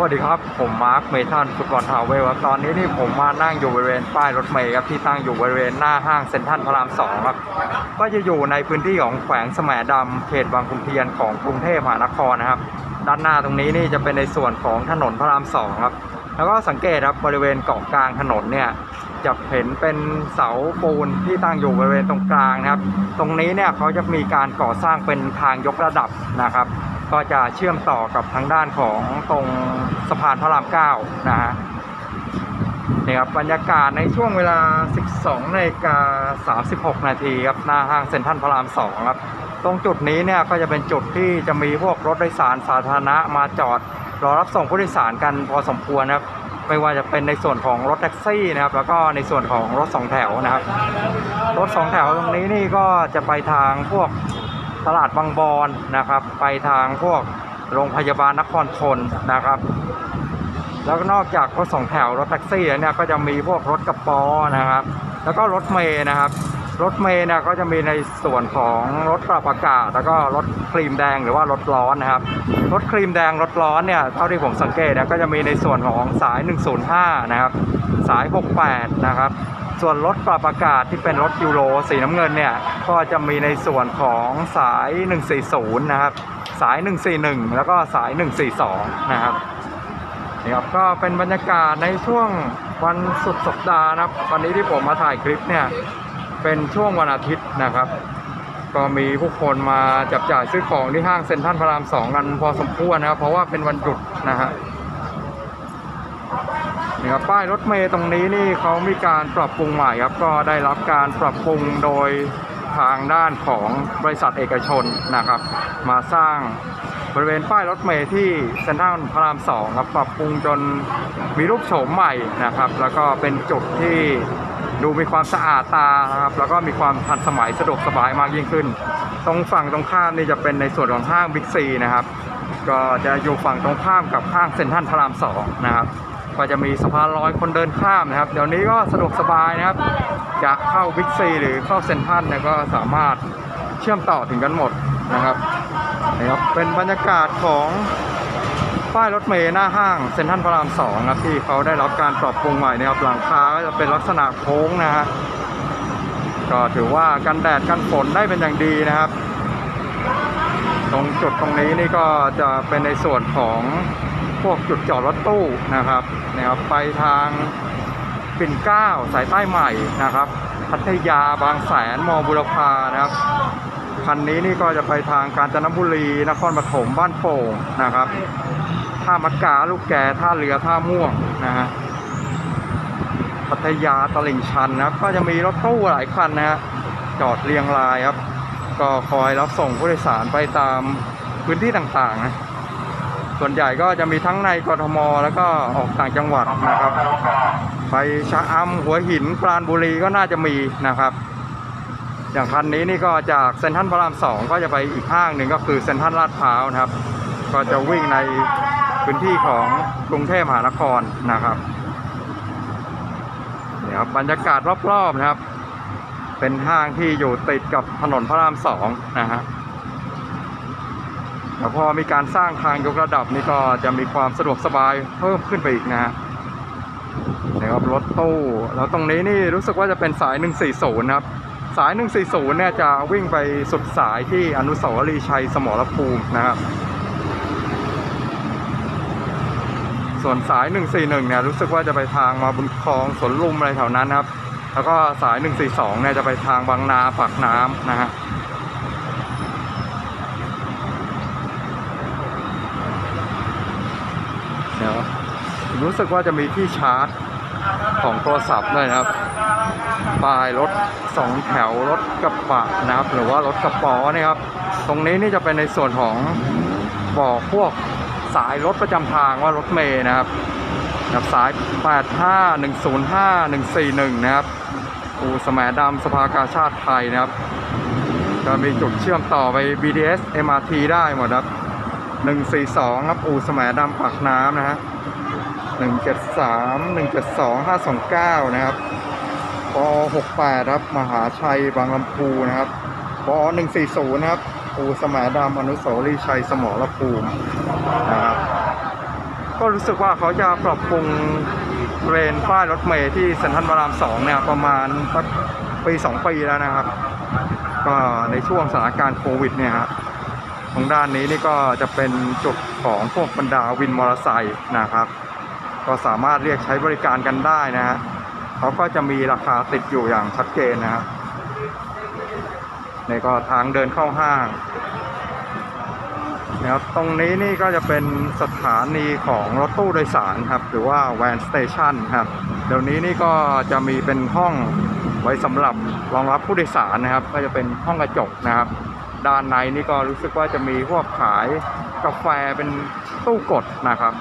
วัสดีครับ ผมมาร์คเมทันฟุตบอลทาวเวลครับตอนนี้นี่ผมมานั่งอยู่บริเวณป้ายรถเมล์ครับที่ตั้งอยู่บริเวณหน้าห้างเซ็นทรัลพระรามสองครับก็จะอยู่ในพื้นที่ของแขวงแสมดำเขตบางขุนเทียนของกรุงเทพมหานครนะครับ ด้านหน้าตรงนี้นี่จะเป็นในส่วนของถนนพระรามสองครับแล้วก็สังเกตครับบริเวณเกาะกลางถนนเนี่ยจะเห็นเป็นเสาปูนที่ตั้งอยู่บริเวณตรงกลางนะครับ ตรงนี้เนี่ยเขาจะมีการก่อสร้างเป็นทางยกระดับนะครับ ก็จะเชื่อมต่อกับทางด้านของตรงสะพานพระรามเก้านะฮะนี่ครับบรรยากาศในช่วงเวลา 12นาฬิกา36 นาทีครับหน้าห้างเซ็นทรัลพระราม 2 ครับ ตรงจุดนี้เนี่ยก็จะเป็นจุดที่จะมีพวกรถโดยสารสาธารณะมาจอด รอรับส่งผู้โดยสารกันพอสมควรนะครับไม่ว่าจะเป็นในส่วนของรถแท็กซี่นะครับ แล้วก็ในส่วนของรถสองแถวนะครับ รถสองแถวตรงนี้นี่ก็จะไปทางพวก ตลาดบางบอนนะครับ ไปทางพวกโรงพยาบาลนครทนนะครับ แล้วก็นอกจากรถสองแถวรถแท็กซี่เนี่ยก็จะมีพวกรถกระป๋อนะครับ แล้วก็รถเมย์นะครับ รถเมย์เนี่ยก็จะมีในส่วนของรถปรับอากาศ แล้วก็รถครีมแดงหรือว่ารถร้อนนะครับ รถครีมแดงรถร้อนเนี่ยเท่าที่ผมสังเกตนี่ยก็จะมีในส่วนของสาย 105 นะครับ สาย 68 นะครับ ส่วนรถปรับอากาศที่เป็นรถยูโรสีน้ำเงินเนี่ย ก็จะมีในส่วนของสาย 140 นะครับ สาย 141 แล้วก็สาย 142 นะครับนี่ครับก็เป็นบรรยากาศในช่วงวันสุดสัปดาห์นะครับ วันนี้ที่ผมมาถ่ายคลิปเนี่ย เป็นช่วงวันอาทิตย์นะครับ ก็มีผู้คนมาจับจ่ายซื้อของที่ห้างเซ็นทรัลพระรามสองกันพอสมควรนะครับ เพราะว่าเป็นวันหยุดนะฮะ นี่ครับป้ายรถเมย์ตรงนี้นี่เขามีการปรับปรุงใหม่ครับก็ได้รับการปรับปรุงโดยทางด้านของบริษัทเอกชนนะครับ มาสร้างบริเวณป้ายรถเมล์ที่เซ็นทรัลพระรามสองครับปรับปรุงจนมีรูปโฉมใหม่นะครับ แล้วก็เป็นจุดที่ดูมีความสะอาดตานะครับแล้วก็มีความทันสมัยสะดวกสบายมากยิ่งขึ้น ตรงฝั่งตรงข้ามนี่จะเป็นในส่วนของห้างบิ๊กซีนะครับ ก็จะอยู่ฝั่งตรงข้ามกับห้างเซ็นทรัลพระรามสองนะครับ ก็จะมีสะพานลอยคนเดินข้ามนะครับ เดี๋ยวนี้ก็สะดวกสบายนะครับ จะเข้าบิ๊กซีหรือเข้าเซ็นทรัลเนี่ยก็สามารถเชื่อมต่อถึงกันหมดนะครับนะครับเป็นบรรยากาศของป้ายรถเมล์หน้าห้างเซ็นทรัลพระรามสองครับที่เขาได้รับการปรับปรุงใหม่นะครับหลังคาก็จะเป็นลักษณะโค้งนะฮะก็ถือว่ากันแดดกันฝนได้เป็นอย่างดีนะครับ ตรงจุดตรงนี้นี่ก็จะเป็นในส่วนของพวกจุดจอดรถตู้นะครับนะครับไปทางปิ่นเกล้าสายใต้ใหม่นะครับ พัทยาบางแสนมอบุรพานะครับคันนี้นี่ก็จะไปทางกาญจนบุรีนครปฐมบ้านโป่งนะครับท่ามะกาลูกแก่ท่าเรือท่าม่วงนะฮะพัทยาตลิ่งชันนะครับ ก็จะมีรถตู้หลายคันนะฮะจอดเรียงรายครับ ก็คอยรับส่งผู้โดยสารไปตามพื้นที่ต่างๆนะส่วนใหญ่ก็จะมีทั้งในกทม แล้วก็ออกต่างจังหวัดนะครับ ไปชะอำหัวหินปราณบุรีก็น่าจะมีนะครับ อย่างคันนี้นี่ก็จากเซ็นทรัลพระรามสองก็จะไปอีกห้างหนึ่งก็คือเซ็นทรัลลาดพร้าวนะครับ ก็จะวิ่งในพื้นที่ของกรุงเทพมหานครนะครับเนี่ยครับบรรยากาศรอบๆนะครับ เป็นห้างที่อยู่ติดกับถนนพระรามสองนะฮะแล้วพอมีการสร้างทางยกระดับนี่ก็จะมีความสะดวกสบายเพิ่มขึ้นไปอีกนะฮะนะครับรถตู้แล้วตรงนี้นี่รู้สึกว่าจะเป็นสาย 140นะครับ สาย 140 เนี่ยจะวิ่งไปสุดสายที่อนุสาวรีย์ชัยสมรภูมินะครับ ส่วนสาย 141 เนี่ยรู้สึกว่าจะไปทางมาบุญคลองสวนลุมอะไรแถวนั้นครับ แล้วก็สาย 142 เนี่ยจะไปทางบางนาปากน้ำนะฮะเดี๋ยวรู้สึกว่าจะมีที่ชาร์จของโทรศัพท์ด้วยนะครับป้ายรถสองแถวรถกระบะนะครับ หรือว่ารถกระป๋อนี่ครับ ตรงนี้นี่จะเป็นในส่วนของบอกพวกสายรถประจำทางว่ารถเมย์นะครับ สาย 85 105 141 นะครับ อูสมดำสภากาชาติไทยนะครับ จะมีจุดเชื่อมต่อไป BTS MRT ได้หมดครับ142ครับอูสมดำปากน้ำนะฮะ173 172 529 นะครับป68ครับ มหาชัยบางลำพูนะครับป140 นะครับปูสมดำอนุสาวรีย์ชัยสมรภูมินะครับ ก็รู้สึกว่าเขาจะปรับปรุงบริเวณป้ายรถเมล์ที่เซ็นทรัลพระรามสองเนี่ยประมาณสักปีสองปีแล้วนะครับ ก็ในช่วงสถานการณ์โควิดเนี่ยฮะตรงด้านนี้นี่ก็จะเป็นจุดของพวกบรรดาวินมอเตอร์ไซค์นะครับ ก็สามารถเรียกใช้บริการกันได้นะฮะเขาก็จะมีราคาติดอยู่อย่างชัดเจนนะครับในก็ทางเดินเข้าห้าง นะครับตรงนี้นี่ก็จะเป็นสถานีของรถตู้โดยสารครับ หรือว่าแวนสเตชันครับ เดี๋ยวนี้นี่ก็จะมีเป็นห้องไว้สำหรับรองรับผู้โดยสารนะครับ ก็จะเป็นห้องกระจกนะครับ ด้านในนี่ก็รู้สึกว่าจะมีพวกขายกาแฟเป็นตู้กดนะครับ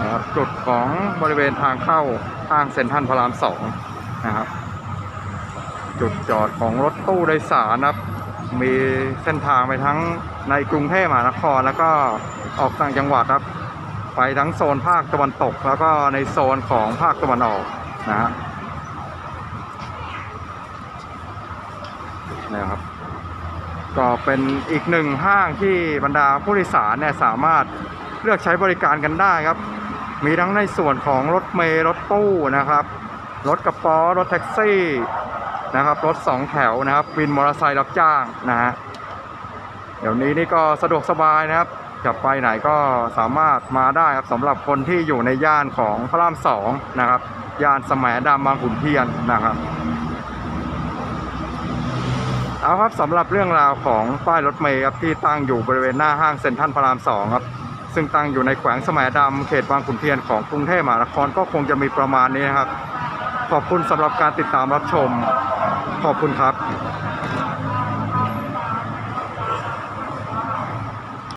นะครับ จุดของบริเวณทางเข้าห้างเซ็นทรัลพระรามสองนะครับ จุดจอดของรถตู้โดยสารนะครับมีเส้นทางไปทั้ง ในกรุงเทพมหานครแล้วก็ออกต่างจังหวัดครับ ไปทั้งโซนภาคตะวันตก แล้วก็ในโซนของภาคตะวันออกนะฮะนะครับ ก็เป็นอีกหนึ่งห้างที่บรรดาผู้โดยสารเนี่ยสามารถเลือกใช้บริการกันได้ครับ มีทั้งในส่วนของรถเมล์รถตู้นะครับ รถกระป๋อรถแท็กซี่นะครับ รถสองแถวนะครับวินมอเตอร์ไซค์รับจ้างนะฮะ เดี๋ยวนี้นี่ก็สะดวกสบายนะครับจะไปไหนก็สามารถมาได้ครับสำหรับคนที่อยู่ในย่านของพระรามสองนะครับย่านสมัยดำบางขุนเทียนนะครับเอาครับสำหรับเรื่องราวของป้ายรถเมล์ครับที่ตั้งอยู่บริเวณหน้าห้างเซ็นทรัลพระรามสองครับซึ่งตั้งอยู่ในแขวงสมัยดำเขตบางขุนเทียนของกรุงเทพมหานครก็คงจะมีประมาณนี้นะครับ ขอบคุณสำหรับการติดตามรับชม ขอบคุณครับ